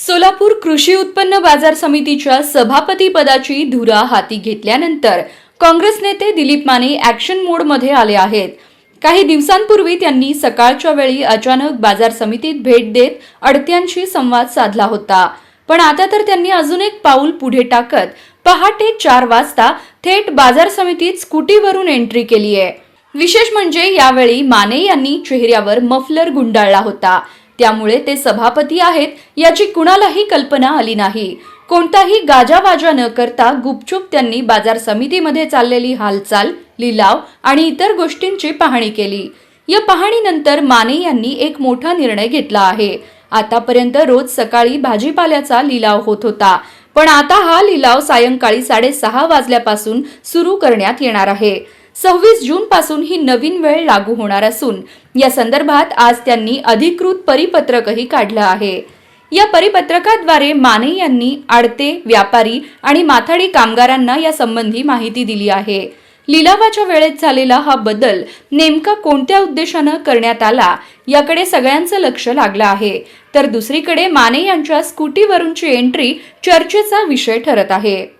सोलापूर कृषी उत्पन्न बाजार समितीच्या सभापती पदाची धुरा हाती घेतल्यानंतर काँग्रेस नेते दिलीप माने ॲक्शन मोडमध्ये आले आहेत. काही दिवसांपूर्वी त्यांनी सकाळच्या वेळी अचानक बाजार समितीत भेट देत अडत्यांशी संवाद साधला होता. पण आता तर त्यांनी अजून एक पाऊल पुढे टाकत पहाटे चार वाजता थेट बाजार समितीत स्कूटीवरून एंट्री केली आहे. विशेष म्हणजे यावेळी माने यांनी चेहऱ्यावर मफलर गुंडाळला होता. त्यामुळे ते सभापती आहेत याची कुणालाही कल्पना आली नाही. कोणताही गाजावाजा न करता गुपचूप त्यांनी बाजार समितीमध्ये चाललेली हालचाल लिलाव आणि इतर गोष्टींची पाहणी केली. या पाहणीनंतर माने यांनी एक मोठा निर्णय घेतला आहे. आतापर्यंत रोज सकाळी भाजीपाल्याचा लिलाव होत होता पण आता हा लिलाव सायंकाळी साडेसहा वाजल्यापासून सुरू करण्यात येणार आहे. सव्वीस जून पासून ही नवीन वेळ लागू होणार असून या संदर्भात आज त्यांनी अधिकृत परिपत्रकही काढलं आहे. या परिपत्रकाद्वारे माने यांनी आडते व्यापारी आणि माथाडी कामगारांना या संबंधी माहिती दिली आहे. लिलावाच्या वेळेत झालेला हा बदल नेमका कोणत्या उद्देशानं करण्यात आला याकडे सगळ्यांचं लक्ष लागलं आहे. तर दुसरीकडे माने यांच्या स्कूटीवरूनची एंट्री चर्चेचा विषय ठरत आहे.